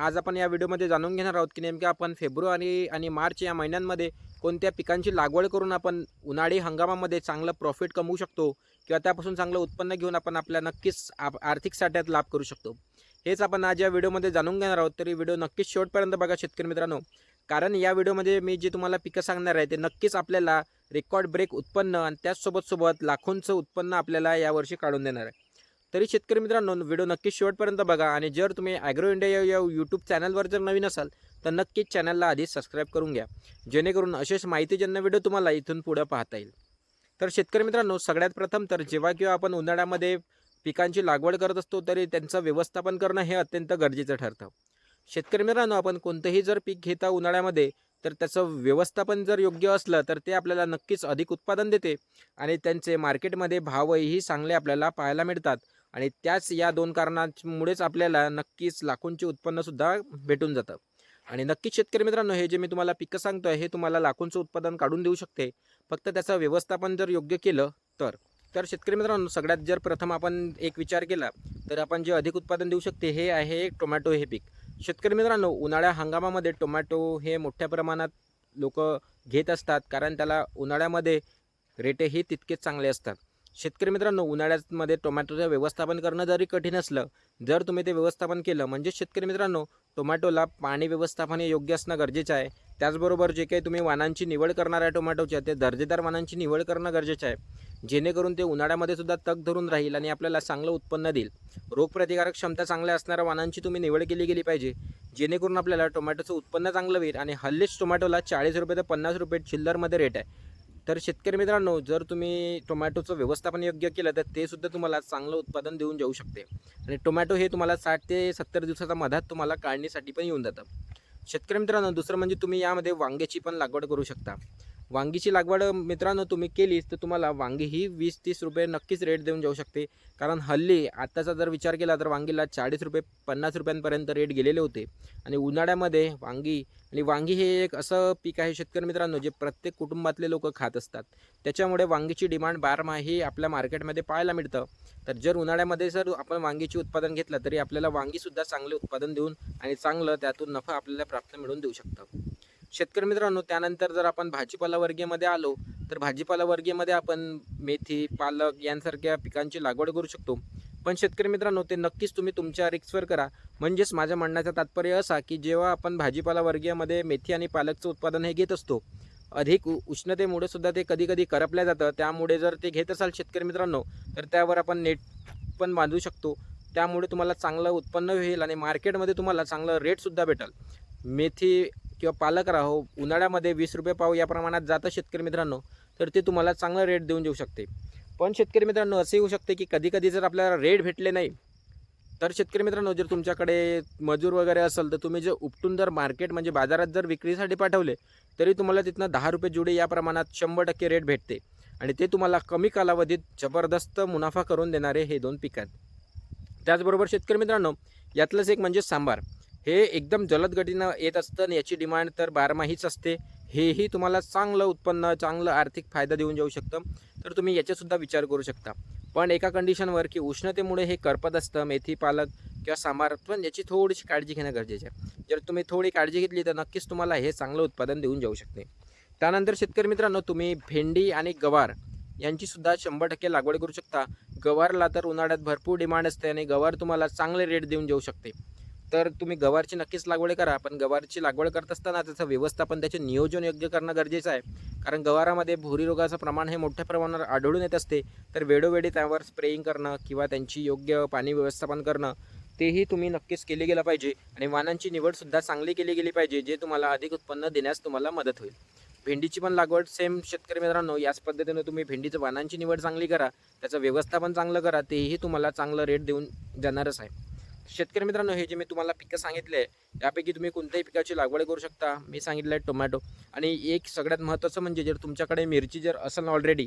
आज आपण या व्हिडिओमध्ये जाणून घेणार आहोत की नेमकं आपण फेब्रुवारी आणि मार्च या महिन्यांमध्ये कोणत्या पिकांची लागवड करून आपण उन्हाळी हंगामामध्ये चांगलं प्रॉफिट कमवू शकतो किंवा त्यापासून चांगलं उत्पन्न घेऊन आपण आपल्या नक्कीच आप आर्थिक साठ्यात लाभ करू शकतो. हेच आपण आज या व्हिडिओमध्ये जाणून घेणार आहोत. तरी व्हिडिओ नक्कीच शेवटपर्यंत बघा शेतकरी मित्रांनो. कारण या व्हिडिओमध्ये मी जे तुम्हाला पिकं सांगणार आहे ते नक्कीच आपल्याला रेकॉर्ड ब्रेक उत्पन्न आणि त्याचसोबत सोबत लाखोंचं उत्पन्न आपल्याला यावर्षी काढून देणार आहे. तरी शेतकरी मित्रांनो व्हिडिओ नक्कीच शेवटपर्यंत बघा आणि जर तुम्ही ॲग्रो इंडिया या यूट्यूब चॅनलवर जर नवीन असाल तर नक्कीच चॅनलला आधी सबस्क्राईब करून घ्या. जेणेकरून असेच माहितीजन्य व्हिडिओ तुम्हाला इथून पुढं पाहता येईल. तर शेतकरी मित्रांनो सगळ्यात प्रथम तर जेव्हा किंवा आपण उन्हाळ्यामध्ये पिकांची लागवड करत असतो तरी त्यांचं व्यवस्थापन करणं हे अत्यंत गरजेचं ठरतं. शेतकरी मित्रांनो आपण कोणतंही जर पीक घेता उन्हाळ्यामध्ये तर त्याचं व्यवस्थापन जर योग्य असलं तर ते आपल्याला नक्कीच अधिक उत्पादन देते आणि त्यांचे मार्केटमध्ये भावही चांगले आपल्याला पाहायला मिळतात. आणि त्याच या दोन कारणांमुळेच आपल्याला नक्कीच लाखोंचे उत्पन्नसुद्धा भेटून जातं. आणि नक्कीच शेतकरी मित्रांनो हे जे मी तुम्हाला पिकं सांगतोय हे तुम्हाला लाखोंचं उत्पादन काढून देऊ शकते. फक्त त्याचं व्यवस्थापन जर योग्य केलं तर. तर शेतकरी मित्रांनो सगळ्यात जर प्रथम आपण एक विचार केला तर आपण जे अधिक उत्पादन देऊ शकते हे आहे टोमॅटो हे पीक. शेतकरी मित्रांनो उन्हाळ्या हंगामामध्ये टोमॅटो हे मोठ्या प्रमाणात लोक घेत असतात कारण त्याला उन्हाळ्यामध्ये रेटेही तितकेच चांगले असतात. शेतकरी मित्रांनो उन्हाळ्यामध्ये टोमॅटोचं व्यवस्थापन करणं जरी कठीण असलं जर तुम्ही ते व्यवस्थापन केलं म्हणजे शेतकरी मित्रांनो टोमॅटोला पाणी व्यवस्थापन हे योग्य असणं गरजेचं आहे. त्याचबरोबर जे काही तुम्ही वाणांची निवड करणार आहे टोमॅटोच्या ते दर्जेदार वाणांची निवड करणं गरजेचं आहे. जेणेकरून ते उन्हाळ्यामध्ये सुद्धा तग धरून राहील आणि आपल्याला चांगलं उत्पन्न देईल. रोगप्रतिकारक क्षमता चांगल्या असणाऱ्या वाणांची तुम्ही निवड केली गेली पाहिजे. जेणेकरून आपल्याला टोमॅटोचं उत्पन्न चांगलं होईल आणि हल्लीच टोमॅटोला चाळीस रुपये ते पन्नास रुपये चिल्लरमध्ये रेट आहे. तर शेतकरी मित्रांनो जर तुम्ही टोमॅटोचं व्यवस्थापन योग्य केलं तर ते सुद्धा तुम्हाला चांगलं उत्पादन देऊन जाऊ शकते. आणि टोमॅटो हे तुम्हाला साठ ते सत्तर दिवसाच्या मधात तुम्हाला काढणीसाठी पण येऊन जातं. शेतकरी मित्रांनो दुसरं म्हणजे तुम्ही यामध्ये वांग्याची पण लागवड करू शकता. वांगीची लागवड मित्रांनो तुम्ही केलीच तर तुम्हाला वांगी ही वीस तीस रुपये नक्कीच रेट देऊन जाऊ शकते. कारण हल्ली आत्ताचा जर विचार केला तर वांगीला चाळीस रुपये पन्नास रुपयांपर्यंत रेट गेलेले होते. आणि उन्हाळ्यामध्ये वांगी आणि वांगी हे एक असं पीक आहे शेतकरी मित्रांनो जे प्रत्येक कुटुंबातले लोक खात असतात. त्याच्यामुळे वांगीची डिमांड बारमाही आपल्या मार्केटमध्ये पाहायला मिळतं. तर जर उन्हाळ्यामध्ये जर आपण वांगीचे उत्पादन घेतलं तरी आपल्याला वांगीसुद्धा चांगले उत्पादन देऊन आणि चांगलं त्यातून नफा आपल्याला प्राप्त मिळून देऊ शकतं. शेतकरी मित्रांनो त्यानंतर जर आपण भाजीपाला वर्गीयमध्ये आलो तर भाजीपाला वर्गीयमध्ये आपण मेथी पालक यांसारख्या पिकांची लागवड करू शकतो. पण शेतकरी मित्रांनो ते नक्कीच तुम्ही तुमच्या रिक्सवर करा. म्हणजेच माझ्या म्हणण्याचा तात्पर्य असा की जेव्हा आपण भाजीपाला वर्गीयमध्ये मेथी आणि पालकचं उत्पादन हे घेत असतो अधिक उष्णतेमुळे सुद्धा ते कधी कधी करपल्या जातं. त्यामुळे जर ते घेत असाल शेतकरी मित्रांनो तर त्यावर आपण नेट पण बांधू शकतो. त्यामुळे तुम्हाला चांगलं उत्पन्न होईल आणि मार्केटमध्ये तुम्हाला चांगलं रेटसुद्धा भेटेल. मेथी किंवा पालक राहो उन्हाळ्यामध्ये वीस रुपये पाव या प्रमाणात जातं शेतकरी मित्रांनो तर ते तुम्हाला चांगलं रेट देऊन देऊ शकते. पण शेतकरी मित्रांनो असे होऊ शकते की कधी कधी जर आपल्याला रेट भेटले नाही तर शेतकरी मित्रांनो जर तुमच्याकडे मजूर वगैरे असेल तर तुम्ही जे उपटून जर मार्केट म्हणजे बाजारात जर विक्रीसाठी पाठवले तरी तुम्हाला तिथनं दहा रुपये जुडे या प्रमाणात शंभर टक्के रेट भेटते. आणि ते तुम्हाला कमी कालावधीत जबरदस्त मुनाफा करून देणारे हे दोन पिक आहेत. त्याचबरोबर शेतकरी मित्रांनो यातलंच एक म्हणजे सांबार. हे एकदम जलद गतीनं येत असतं आणि याची डिमांड तर बारमाहीच असते. हेही तुम्हाला चांगलं उत्पन्न चांगलं आर्थिक फायदा देऊन जाऊ शकतं. तर तुम्ही याचासुद्धा विचार करू शकता. पण एका कंडिशनवर की उष्णतेमुळे हे करपत असतं मेथी पालक किंवा सांबार पण याची थोडीशी काळजी घेणं गरजेचं आहे. जर तुम्ही थोडी काळजी घेतली तर नक्कीच तुम्हाला हे चांगलं उत्पादन देऊन जाऊ शकते. त्यानंतर शेतकरी मित्रांनो तुम्ही भेंडी आणि गवार यांचीसुद्धा शंभर टक्के लागवड करू शकता. गवारला तर उन्हाळ्यात भरपूर डिमांड असते आणि गवार तुम्हाला चांगले रेट देऊन जाऊ शकते. तर तुम्ही गवारची नक्कीच लागवड करा पण गवारची लागवड करत असताना त्याचं व्यवस्थापन त्याचे नियोजन योग्य करणं गरजेचं आहे. कारण गवारामध्ये भुरी रोगाचं प्रमाण हे मोठ्या प्रमाणावर आढळून येत असते. तर वेळोवेळी त्यावर स्प्रेइंग करणं किंवा त्यांची योग्य पाणी व्यवस्थापन करणं तेही तुम्ही नक्कीच केले गेलं पाहिजे. आणि वाणांची निवडसुद्धा चांगली केली गेली पाहिजे जे तुम्हाला अधिक उत्पन्न देण्यास तुम्हाला मदत होईल. भेंडीची पण लागवड सेम शेतकरी मित्रांनो याच पद्धतीनं तुम्ही भेंडीचं वाणांची निवड चांगली करा त्याचं व्यवस्थापन चांगलं करा तेही तुम्हाला चांगलं रेट देऊन जाणारच आहे. शेतकरी मित्रांनो हे जे मी तुम्हाला पिकं सांगितले त्यापैकी तुम्ही कोणत्याही पिकाची लागवड करू शकता. मी सांगितलं आहे टोमॅटो. आणि एक सगळ्यात महत्त्वाचं म्हणजे जर तुमच्याकडे मिरची जर असेल ऑलरेडी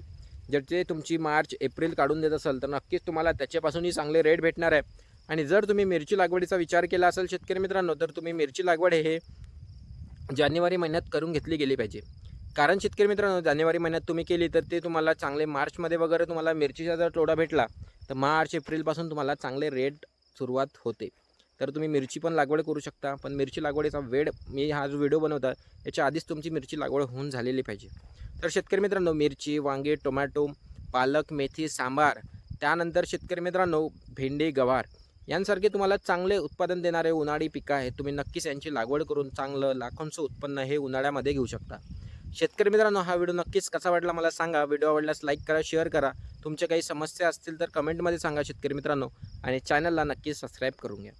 जर ते तुमची मार्च एप्रिल काढून देत असेल तर नक्कीच तुम्हाला त्याच्यापासूनही चांगले रेट भेटणार आहे. आणि जर तुम्ही मिरची लागवडीचा विचार केला असेल शेतकरी मित्रांनो तर तुम्ही मिरची लागवड हे जानेवारी महिन्यात करून घेतली गेली पाहिजे. कारण शेतकरी मित्रांनो जानेवारी महिन्यात तुम्ही केली तर ते तुम्हाला चांगले मार्चमध्ये वगैरे तुम्हाला मिरचीचा जर तोडा भेटला तर मार्च एप्रिलपासून तुम्हाला चांगले रेट सुरुवात होते. तर तुम्ही मिरची पण लागवड करू शकता पण मिरची लागवडीचा वेळ मी हा जो व्हिडिओ बनवता याच्या आधीच तुमची मिरची लागवड होऊन झालेली पाहिजे. तर शेतकरी मित्रांनो मिरची वांगे टोमॅटो पालक मेथी सांबार त्यानंतर शेतकरी मित्रांनो भेंडी गवार यांसारखे तुम्हाला चांगले उत्पादन देणारे उन्हाळी पिकं आहेत. तुम्ही नक्कीच यांची लागवड करून चांगलं लाखोंचं उत्पन्न हे उन्हाळ्यामध्ये घेऊ शकता. शेतकरी मित्रांनो हा व्हिडिओ नक्कीच कसा वाटला मला सांगा. व्हिडिओ आवडल्यास लाईक करा शेअर करा. तुमच्या काही समस्या असतील तर कमेंटमध्ये सांगा शेतकरी मित्रांनो. आणि चॅनलला नक्कीच सबस्क्राईब करून घ्या.